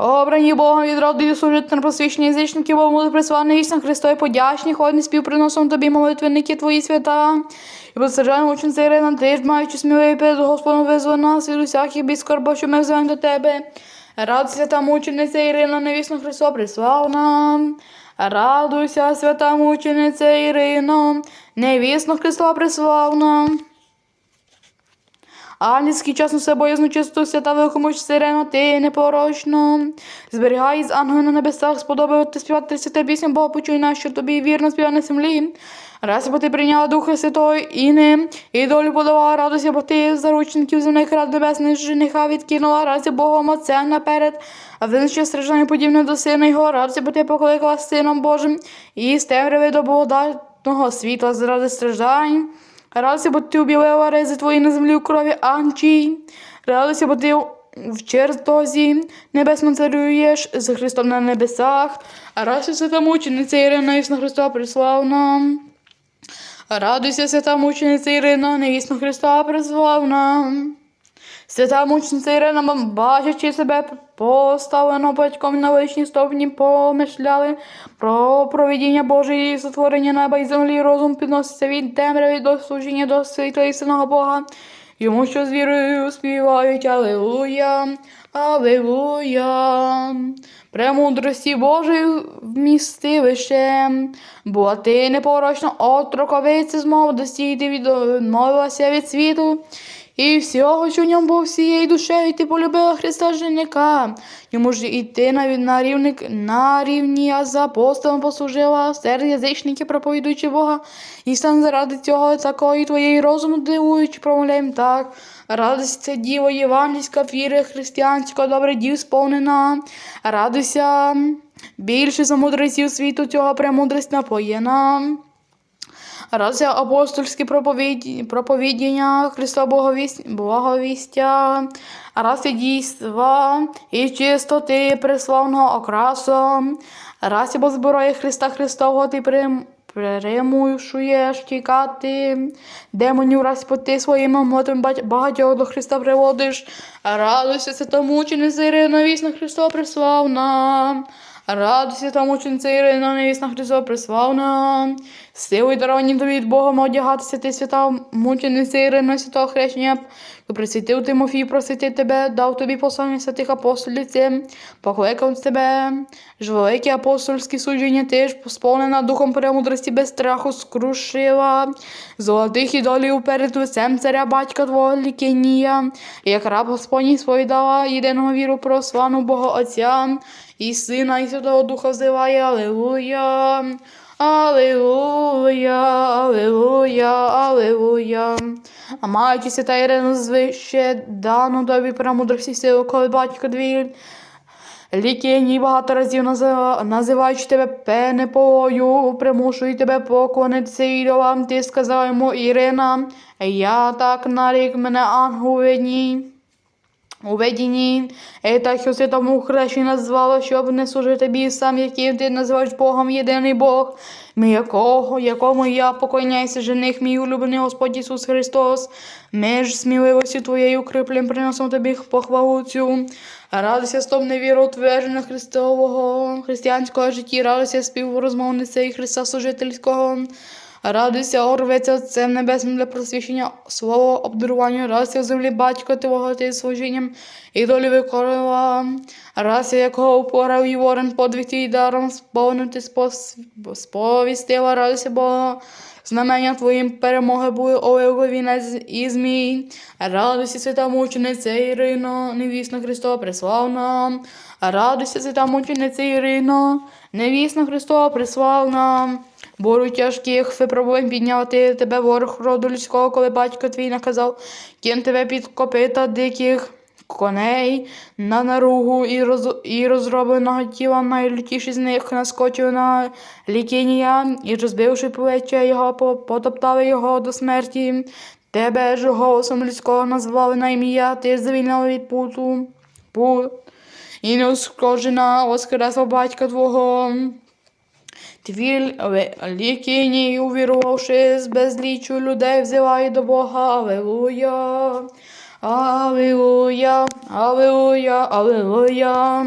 Обрані Богом від роду служити на просвічні язичники, бо молитви присланий вічно Христові подячні, ходні співприносом тобі молитвенники твої свята. І посаджаємо ученця Ірина, ти ж маючи сміливий перед Господом визволи нас від усяких бід скорбо, що ми взиваємо до тебе. Радуйся та мучениця Ірина, невісно Христо приславна. Радуйся, свята мучениця Ірино, невісно Христа приславна. Ангельський час усе боязну чисту свята великому сирено, ти непорочно. Зберігай з ангелом на небесах, сподобати співати святе пісню, Бога почуй нас, що тобі вірно співає на землі. Раз бо ти прийняла Духа Святого і ним, і долю подавала радості, бо ти заручників земних рад небесних жениха відкинула, разі Богом Отцем наперед, а винища страждання подібне до сина його, радості, бо ти покликала сином Божим, і з темряви до благодатного світла заради страждань. Радуйся, бо ти об'явила рези твої на землі у крові Анчій. Радуйся, бо ти в чертозі небесно царюєш з Христом на небесах. Радуйся, свята мучениця Ірина, Існа Христа приславна. Радуйся, свята мучениця Ірина, невісно Христа приславна. Свята мучениця Ірина, бачачи себе поставлено батьком на величній стовпні, помишляли про провидіння Боже і сотворення неба і землі. Розум підноситься від темряви до служіння до світла істинного Бога. Йому, що з вірою співають Алелуя, Алелуя. Премудрості Божої вмістивище, бо ти непорочно отроковиці з молодості, ти відмовилася від світу. І всього, що в ньому був всією душею, ти полюбила Христа женика. Йому ж і ти на, рівник, на рівні, а за апостолом послужила серед язичників, проповідуючи Бога, і сам заради цього такої твоєї розуму дивуючи, промовляєм так. Радуйся, діво, євангельська віри, християнська, добре дів сповнена. Радуйся, більше за мудреців світу цього премудрість напоєна. Радуйся апостольські проповіді, проповідання Христа Боговість, Боговістя, раси дійства і чистоти преславного окрасу, раси бо зброї Христа Христового ти прим, примушуєш тікати, демонів раз ти своїми мотами багатьох до Христа приводиш, радуйся святому учениця Ірина, вісна Христова преславна. Радуйся та мучениця Ірина, невісна Христова преславна. Силою даровані тобі від Бога одягатися ти свята мучениця Ірина, святого хрещення, присвятив Тимофій, просити тебе, дав тобі послання святих апостолів, покликав тебе. Ж велике апостольське судження ти ж сповнена духом премудрості без страху скрушила. Золотих ідолів перед лицем царя батька твого лікенія, як раб Господній сповідала єдиного віру про славну Бога Отця, і Сина, і Святого Духа взиває, Аллилуйя. Аллилуйя, Аллилуйя, Аллилуйя. А маючи свята Ірину звище, дану тобі премудрості силу, коли батько дві лікені багато разів називаючи тебе пенеполою, примушують тебе поклонитися ідолам, ти сказав йому Ірина, я так нарік мене ангел видній. У видінні, так що святому хрещі назвало, щоб не служити бісам, яким ти називаєш Богом єдиний Бог, ми якого, якому я поклоняюся, жених мій улюблений Господь Ісус Христос. Ми ж сміливості твоєю укріплем приносимо тобі похвалу цю. Радуйся стом невіру утвердження Христового, християнського житті, радуйся співрозмовниця і Христа Служительського. Радуйся, орветься Отцем Небесним для просвіщення свого обдарування, радуйся землі батько Твого ти служінням і долі викорила. Радуйся, якого упорав і ворон подвиг твій даром сповнити сповістила, радуйся Бога. Знамення твоїм перемоги були вінець і змій. Радуйся, свята мучениця Ірино, невісна Христова преславна. Радуйся, свята мучениця Ірино, невісна Христова преславна. Бору тяжких випробувань підняти тебе ворог роду людського, коли батько твій наказав, ким тебе під копита диких коней на наругу і, роз, і розробленого тіла найлютіший з них наскочив на лікінія і, розбивши плече його, по- потоптали його до смерті. Тебе ж голосом людського назвали на ім'я, ти звільнила від путу. Пут. І неускоржена воскресла батька твого. Твір лікині, увірувавши з безлічу людей, взиває до Бога. Аллилуйя, Аллилуйя, Аллилуйя, Аллилуйя.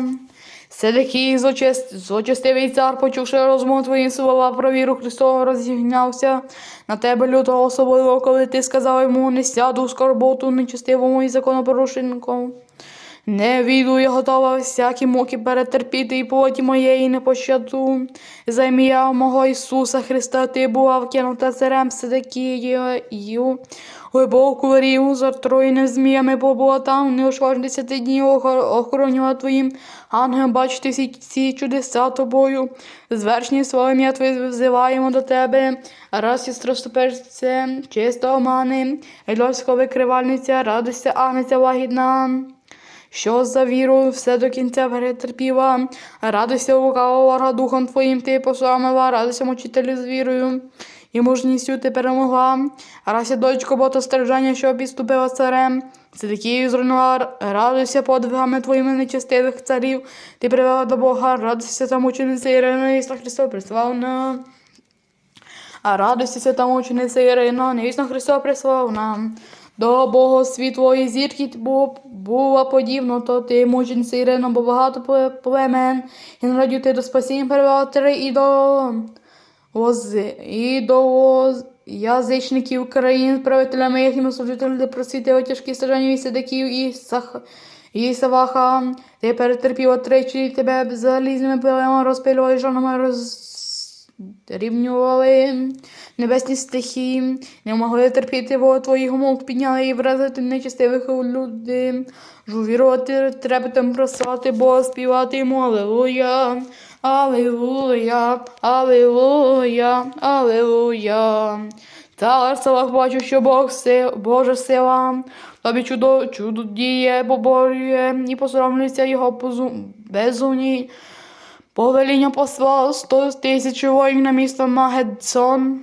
Седекій зочист, зочистивий цар, почувши розмову твої слова про віру Христову, розігнявся на тебе лютого особливо, коли ти сказав йому, не сяду скорботу нечистивому і законопорушенку. Не війду, я готова всякі муки перетерпіти і плоті моєї не пощаду. За мого Ісуса Христа ти була вкинута царем Седекією. Глибоку ріву з отруєним зміями побула там, не аж десяти днів охор- охоронювала твоїм ангелом бачити всі ці чудеса тобою. Звершні своє ім'я Твоє взиваємо до тебе. Раз і страстоперце, чисто омани, Ельоська викривальниця, радуйся, агнеця лагідна. Що за віру все до кінця перетерпіла, радуйся лукавого духом твоїм ти посрамила, радуйся мучителю з вірою, мужністю ти перемогла. Радуйся, дочко, бо то страждання, що підступила царем. Сидикію зруйнувала, радуйся подвигами твоїми нечестивих царів, ти привела до Бога, радуйся та мучениця Ірина, Ісла Христова, приславна. А радуйся, свята мучениця Ірина, невісно Христова приславна. До Бога світлої зірки бу- була подібно, то ти мучениця Ірина, бо багато пле- племен, і народів ти до спасіння перевела три і воз, і до язичників країн, правителями їхніми служителями, де просвітила тяжкі страждання і сидиків і сах. І Саваха, ти перетерпіла тричі, тебе залізними пилами розпилювали, жонами розрівнювали небесні стихії, не могли терпіти, бо твоїх мук підняли і вразити нечистивих люди. Жувірувати, трепетом просати, Бога співати йому Аллилуйя, Аллилуйя, Аллилуйя, Аллилуйя. Цар Савах бачу, що Бог си, Божа сила, тобі чудо, чудо діє, поборює і посоромлюється його безумні. Повеління послав сто тисяч воїнів на місто Магедсон.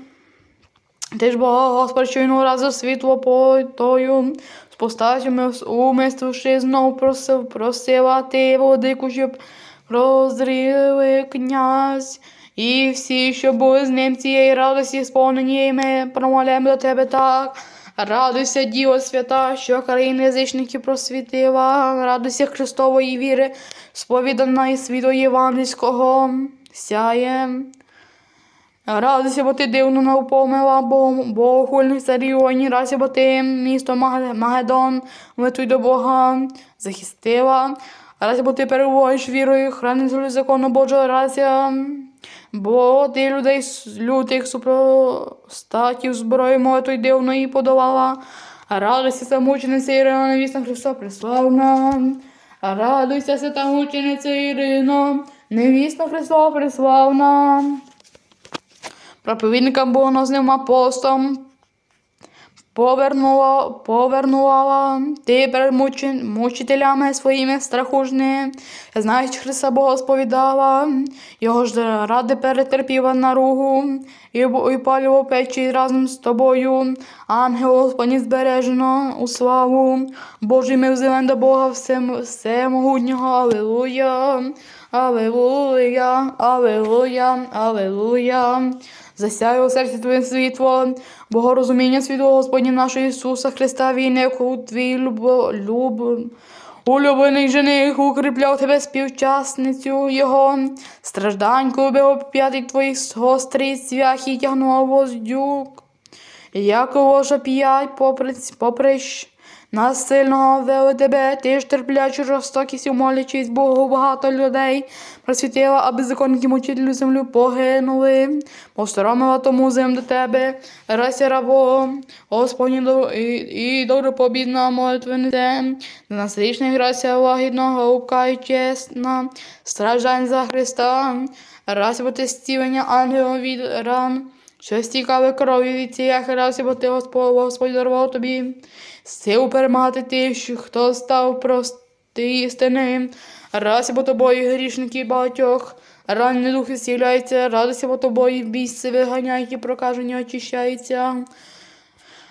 Ти ж Бога, Господь, щойно разу світло потою, з постатями умистивши, знов просив, просила ти, владику, щоб прозріли князь. І всі, що були з ним цієї радості, сповнені, ми промовляємо до тебе так. Радуйся, Діво свята, що країни язичників просвітила, радуйся Христової віри, сповідана і світу євангельського сяє. Радуйся, бо ти дивно наповнила, бо богохульних царів радуйся, бо ти місто Магедон, метуй до Бога, захистила. Радуйся, бо ти перебуваєш вірою, хранителю закону Божого, радуйся, бо ти людей лютих супростатів зброю молитвою дивної подавала. Радуйся, самучениця Ірина, невісна Христа преславна. Радуйся, свята мучениця Ірина, невісна Христа преславна. Проповідникам богонозним апостолам повернула, повернула ти перед мучен- мучителями своїми страхужни, що Христа Бога сповідала, його ж ради перетерпіла наругу, і, палював печі разом з тобою, ангел Господні збережено у славу, Божий ми взиваємо до Бога всем- всемогутнього, Аллилуйя, Аллилуйя, Аллилуйя, Аллилуйя. Засяє у серці Твоє світло, богорозуміння світло Господня нашого Ісуса Христа, війнику твій любо, люб, улюблений жених, укріпляв тебе співчасницю Його, стражданьку би п'ятий твоїх гострий цвях і тягнув воздюк. Як ложа п'ять попри поприщ, нас сильного вели тебе, ти ж терплячу жорстокість, молячись Богу, багато людей просвітила, аби законники мучителю землю погинули, посторомила тому зем до тебе, рася рабо, Господні до, і, і добре побідна молитвените, за нас річних грася лагідного, голубка і чесна, страждань за Христа, раз потестівання ангелом від ран, що стікали крові від цієї раси, бо ти Господь, Господь дарував тобі силу перемагати тих, хто став прости істини. Радуйся, бо тобою грішники багатьох, ранні духи зціляються, радуйся, бо тобою бійці виганяють і прокажені очищаються.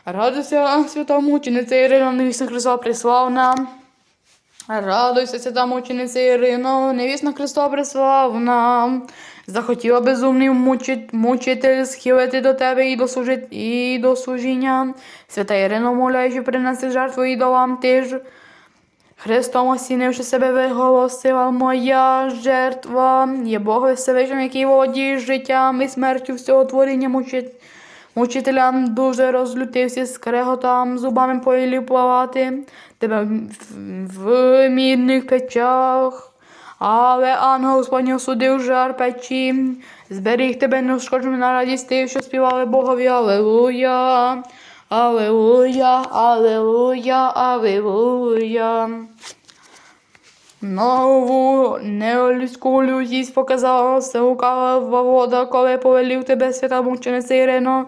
Радуйся, свята мучениця Ірина, невісна Христа приславна. Радуйся, свята мучениця Ірино, невісна Христа приславна. Захотіла безумний мучит, мучитель схилити до тебе і до, служит, і до служіння. Свята Ірино, моляю, що принеси жертву ідолам, ти ж Христом осінивши себе, виголосила моя жертва є Бог Всевишнім, який володіє життям і смертю всього творіння мучить. Мучителям дуже розлютився, скреготам зубами поїлів плавати тебе в, в мідних печах. Але ангел Господній осудив жар печі, зберіг тебе неушкодженим на радість тих, що співали Богові Алелуя, Алелуя, Алелуя, Алелуя. Нову неолюдську лютість показала лукава вода, коли повелів тебе свята мучениця Ірино,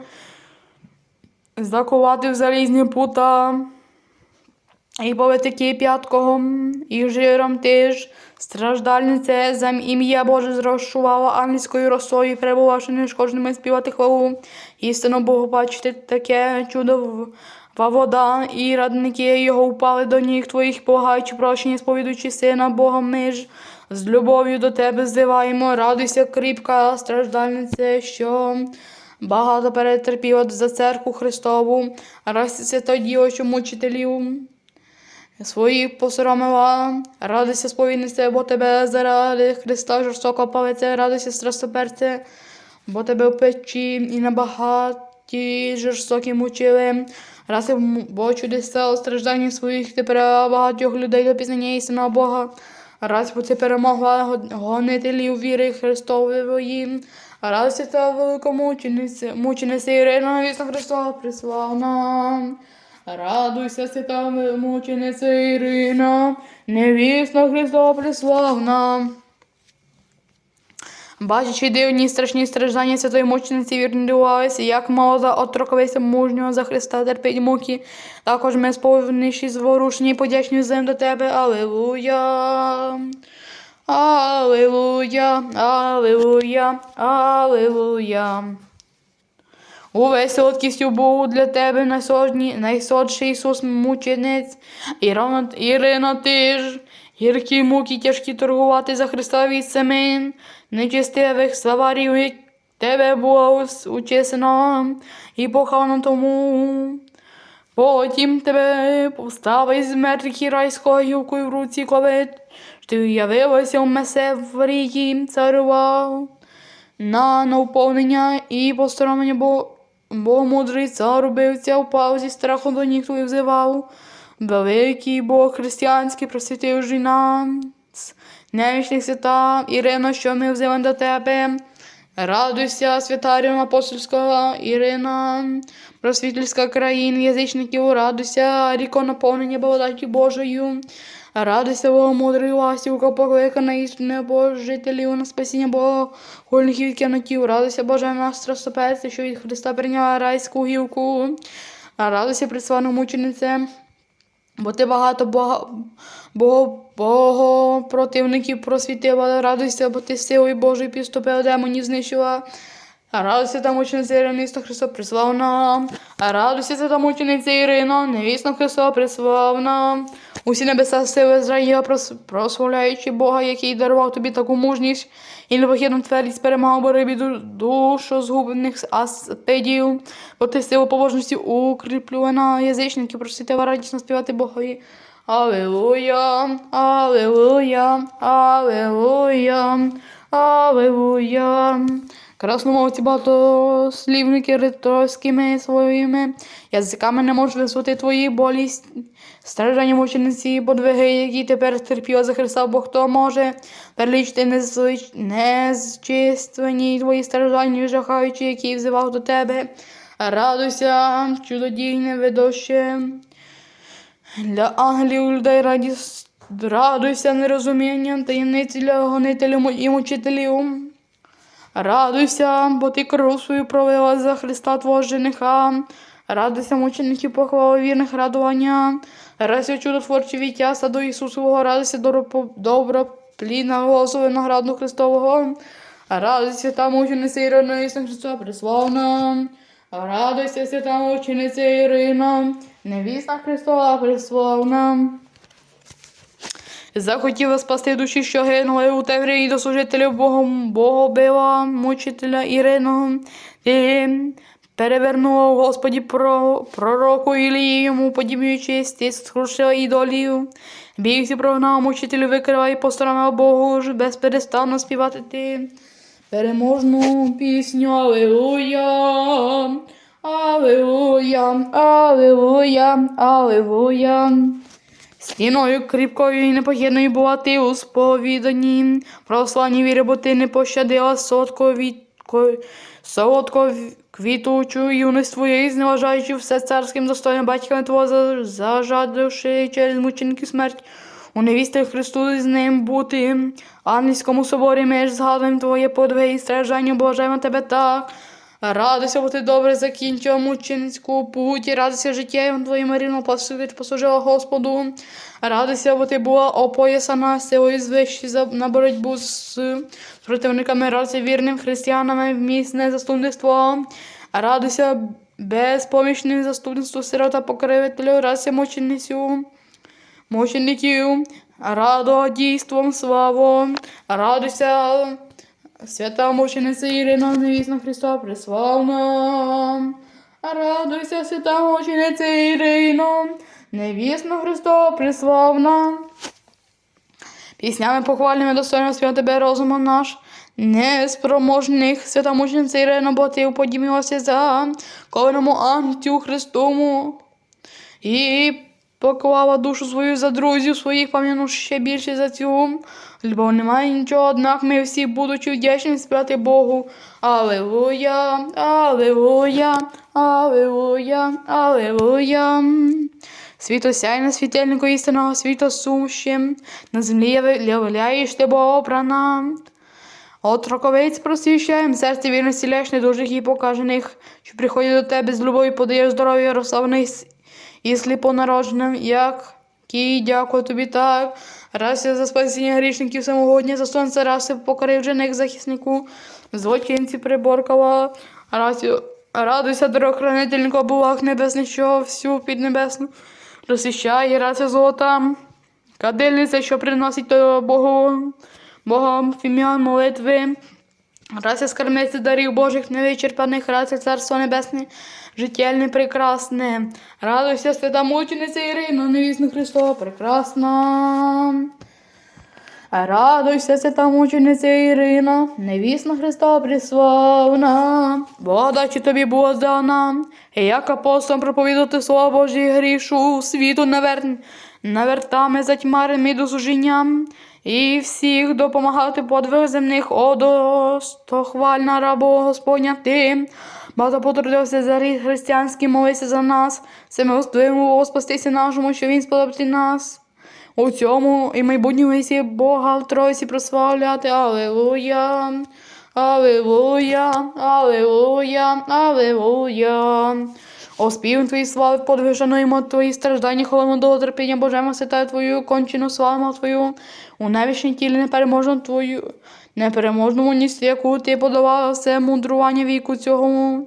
закувати в залізні пута. І повитики п'ятком, і жиром теж страждальнице за ім'я Боже зрощувала ангельською росою, перебувавши нешкодженими співати хвалу. Істинно Богу бачити таке чудова вода, і радники його впали до ніг твоїх, погаючи прощення, сповідуючи сина Бога ж. З любов'ю до тебе здиваємо, радуйся, кріпка страждальнице, що багато перетерпіла за церкву Христову, радуйся тоді, очі мучителів своїх посоромила, радуйся сповіднице, бо тебе заради Христа жорстоко палиться, радуйся страстоперце, бо тебе в печі і на багаті жорстокі мучили. Раси, бо чудеса у стражданні своїх ти багатьох людей до пізнання істинного Бога. Раз бо ти перемогла го- гонителів віри Христової. Радуйся та великомучениця, мучениця Ірина, вісна Христова, приславна. Радуйся, свята мучениця Ірина, невісна Христова преславна. Бачачи дивні страшні страждання святої мучениці вірнувалися, як молода отроковися мужнього за Христа терпить муки. Також ми сповнивши зворушені подячні зем до тебе. Аллилуйя. Аллилуйя, Аллилуйя, Аллилуйя. Увесь солодкістю Богу для тебе найсожні, найсодший Ісус мученець, Ірина, Ірина ти ж, гіркі муки тяжкі торгувати за Христа від семен, нечистивих славарів, тебе було учесено і поховано тому. Потім тебе поставить з мертвих і райською гілкою в руці, коли ж ти уявилася в месе в рії царював на наповнення і посторонення, бо, бо мудрий цар убивця впав зі страху до ніг твоїх взивав. Великий Бог християнський просвітив жінам, немічних свята, Ірина, що ми взиваємо до тебе. Радуйся, свята Рівна апостольська Ірина, просвітельська країн, язичників, радуйся, ріко наповнення благодаті Божою. Радуйся, Бога мудрий ластівка, покликана істинне Божителів на спасіння Бога, хольних від кінотів. Радуйся, Боже наш страстоперце, що від Христа прийняла райську гілку. Радуйся, приславна мучениця, бо ти багато Бога, Бого, Бого противників просвітила. Радуйся, бо ти силою Божою підступила, демонів знищила. Радуйся та мучениця Ірина, Існа Христа приславна. Радуйся та мучениця Ірина, невісна Христа приславна. Усі небеса сили прос- прославляючи Бога, який дарував тобі таку мужність і непохідну твердість перемагав боротьбі ду- душу згублених аспедів. Бо ти силу побожності укріплювана язичників, проситила радісно співати Богові. Аллилуйя, Аллилуйя, Аллилуйя, Аллилуйя. Красномовці багатослівники риторськими своїми язиками не можуть визвати твої болі, страждання мучениці, подвиги, які тепер терпіла за Христа, бо хто може перелічити незвич... незчисленні твої страждання, жахаючи, які взивав до тебе. Радуйся, чудодійне видоще. Для ангелів людей радість, радуйся нерозумінням таємниці для гонителів і мучителів. Радуйся, бо ти кров свою пролила за Христа твого жениха. Радуйся, мучеників похвали вірних радування. Радуйся, чудотворчі віття саду Ісусового, радуйся добро- доброплідна голосу винограду Христового. Радуйся, та мучениця Ірина, Існа Христа, приславна. Радуйся, свята мучениця Ірина, невісна Христова, приславна. Захотіла спасти душі, що гинули у темряві до служителів Богом, Богобила, мучителя Ірину. Ти перевернула, Господі, про, пророку Ілії, йому подібнюючи стіс, скрушила ідолію. Бігся прогнав, мучителю викривай, посторонав Богу, ж безперестанно співати ти. Переможну пісню Аллилуйя, Аллилуйя, Аллилуйя, Аллилуйя. Стіною кріпкою і непохідною була ти у сповіданні, православні віри, бо ти не пощадила сотко від солодко квітучу юність твоєї, зневажаючи все царським достойним батьками твого, за- зажадавши через мучеників смерть. У невісти Христу з ним бути, ангельському соборі ми ж згадуємо твоє подвиги і страждання, бажаємо тебе так. Радуйся, бо ти добре закінчив мученицьку путь, і радуйся життєм твоїм рівно послужила Господу. Радуйся, бо ти була опоясана силою звищі на боротьбу з противниками, радуйся вірним християнам, міцне заступництво. Радуйся безпомічним заступництву сирота покривителю, радуйся мученицю мучеників, радо дійством славу, радуйся, свята мучениця Ірина, невісна Христа приславна. Радуйся, свята мучениця Ірино, невісна Христа приславна. Піснями похвальними достойно співати тебе розумом наш, неспроможних свята мучениця Ірина, бо ти уподібнилася за кованому ангтю Христому і поклала душу свою за друзів своїх, пам'яну ще більше за цю. Бо немає нічого, однак ми всі, будучи вдячні, співати Богу. Аллилуйя, Аллилуйя, Аллилуйя, Аллилуйя. Світо сяйне світильнику істинного світу сущим, на землі являєш ти обрана. От просвіщаєм, серце вірності леш недужих і покажених, що приходять до тебе з любові, подаєш здоров'я розслаблених і сліпонародженим, як кій, дякую тобі так. Рася за спасіння грішників самогодня, за сонце раси покорив жених захиснику, злочинці приборкала, расю, радуйся, дорохранительнику бувах небесних, що всю піднебесну розсвіщає, рася золота. Кадильниця, що приносить Богу, Богом фім'ян молитви. Рася скармиться дарів Божих невичерпаних, рася царство небесне, життєльне прекрасне. Радуйся, свята мучениця Ірина, невісна Христова, прекрасна. Радуйся, свята мучениця Ірина, невісна Христа приславна, благодачі тобі була дана, і як апостолам проповідати слово Божі грішу, світу навер... навертами затьмарими до служінням, і всіх допомагати подвиг земних одостохвальна рабо Господня ти. Багато потрудився за рід християнський, молися за нас, всемилостивому спастися нашому, що він сподобати нас. У цьому і майбутньому вісі Бога в Тройці прославляти. Аллилуйя, Аллилуйя, Аллилуйя, Аллилуйя. О твої слави, подвиг шануємо твої страждання, хвалимо до терпіння Божемо, святаю твою кончину, славимо твою, у невічній тілі непереможну твою, непереможному ніс, яку ти подавала все мудрування віку цього.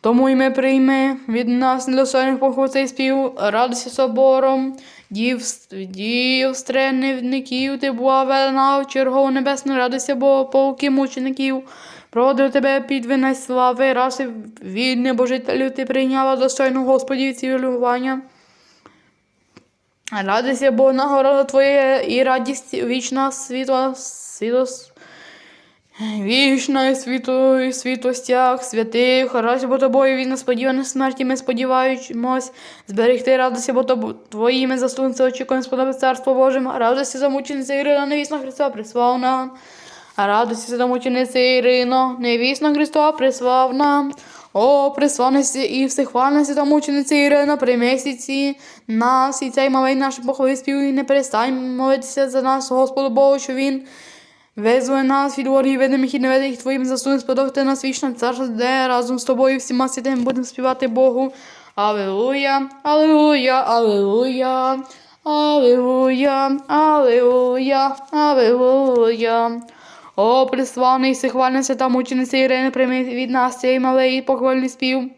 Тому й ми прийми від нас недостойних похвал цей спів, радуйся собором, дів, дів стрельників, ти була велена чергову небесну, радуйся, бо полки мучеників, проводив тебе під винець слави, раси від небожителів ти прийняла достойну Господі цивілювання. Радуйся, бо нагорода твоя і радість вічна світла, світло, Вічна і світо, і світлостях святих, радуйся, бо тобою від несподіваної смерті ми сподіваємось зберегти, радуйся, бо тобо, твоїми заслунця очікуємо сподоби царство Божим, радуйся за мучениця Ірина, невісна Христа. Радуйся за мучениця Ірино, невісна Христа, приславна. О, приславності і всехвальності та мучениця Ірина, прийми ці нас і цей малий наш похвали спів, і не перестань молитися за нас, Господу Богу, що Він Визволи нас від ворогів видимих і невидимих твоїм заслугам сподобати нас вічно царство, де разом з тобою всіма святими будемо співати Богу. Аллилуйя, Аллилуйя, Аллилуйя, Аллилуйя, Аллилуйя, Аллилуйя. О, приславний і всехвальна свята мучениця Ірини, прийми від нас цей малий похвальний спів.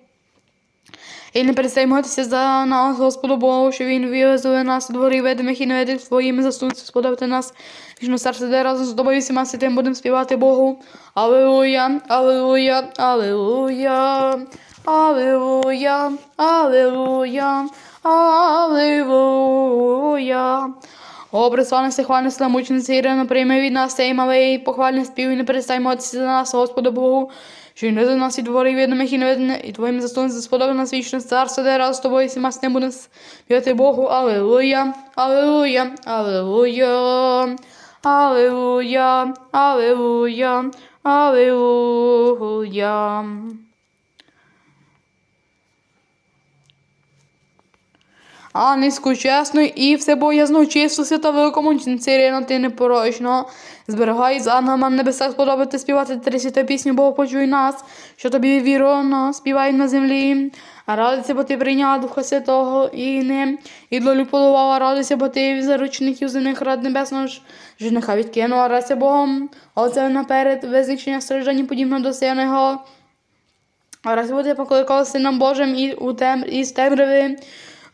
І не перестай молитися за нас, Господу Богу, що Він вивезли нас у дворі видимих і невидимих своїми заступницями, сподобати нас. Вічно серце, де разом з тобою всіма святим будемо співати Богу. Аллилуйя, Аллилуйя, Аллилуйя, Аллилуйя, Аллилуйя, Аллилуйя. О, приславне всехвальне сила мучениця Ірина, прийми від нас цей малий похвальний спів і не перестай молитися за нас, Господу Богу, що не за нас і дворі відомих і невидних, і твоїм заступницям сподобав нас вічне царство, де раз з тобою всіма з ним буде співати Богу. Аллилуйя, Аллилуйя, Аллилуйя, Аллилуйя, Аллилуйя, Аллилуйя. А низьку чесну і всебоязну чисту свята великомучениця Ірина, ти непорочно. Зберігай за на небесах сподобати співати три свята пісню, Бог почуй нас, що тобі віровно співай на землі. А бо ти прийняв Духа Святого і ним, і долю полувала, радуйся, бо ти заручників земних рад небесного ж- жениха відкинув, а Богом, оце наперед визначення страждання подібно до сина його. А раз буде покликав Сином Божим і у тем, із темряви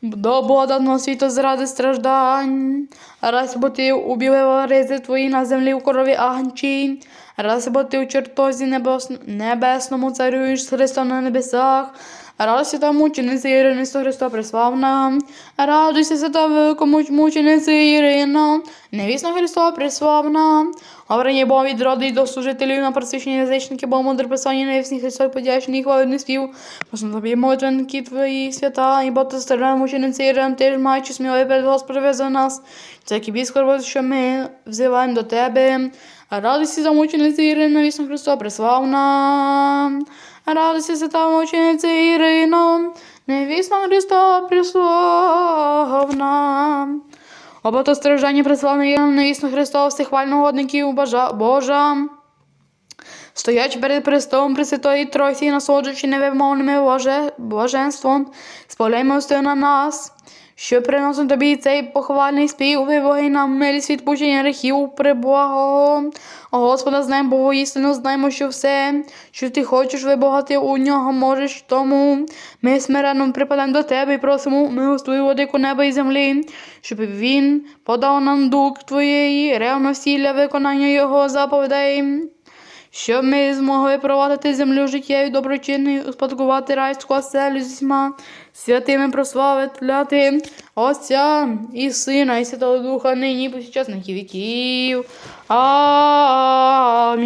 до Бога даного світу заради страждань. Раз бо ти убілив ризи твої на землі у корові агнчі. Раз бо ти у чертозі небес, небесному царюєш з Христом на небесах. Радуйся та мучениця Ірина, Ісус Христо приславна. Радуйся, свята великому мучениця Ірина, невісна Христова приславна. Обрані Бога від до служителів на просвічені язичники, бо мудре писання невісні Христові подячні і хвалебний спів. Послам тобі молитвенники твої свята, і бо ти стара мучениця Ірина, ти ж маючи сміливий перед Господом за нас. Це кібі скорбо, що ми взиваємо до тебе. Радуйся за мучениця Ірина, невісна Христова приславна. Радуйся, свята мучениця Ірино, невісна Христа приславна. Оба то страждання приславна Ірина, невісна Христова, всіх вальногодників Божа. Стоячи перед престолом Пресвятої Тройці, насолоджуючи невимовним боже, блаженством, сповляй милостиву на нас, що приносимо тобі цей похвальний спів, вибоги нам милість відпущення грехів приблагого. О Господа, знаємо Богу істину, знаємо, що все, що ти хочеш вибагати у нього можеш, тому ми смиренно припадаємо до тебе і просимо милостиву владику неба і землі, щоб він подав нам дух твоєї ревності для виконання його заповідей. Щоб ми змогли провадити землю життєві доброчинною, успадкувати райську оселю зі всіма святими прославити Отця і Сина, і Святого Духа, нині повсякчас на віків. Амінь.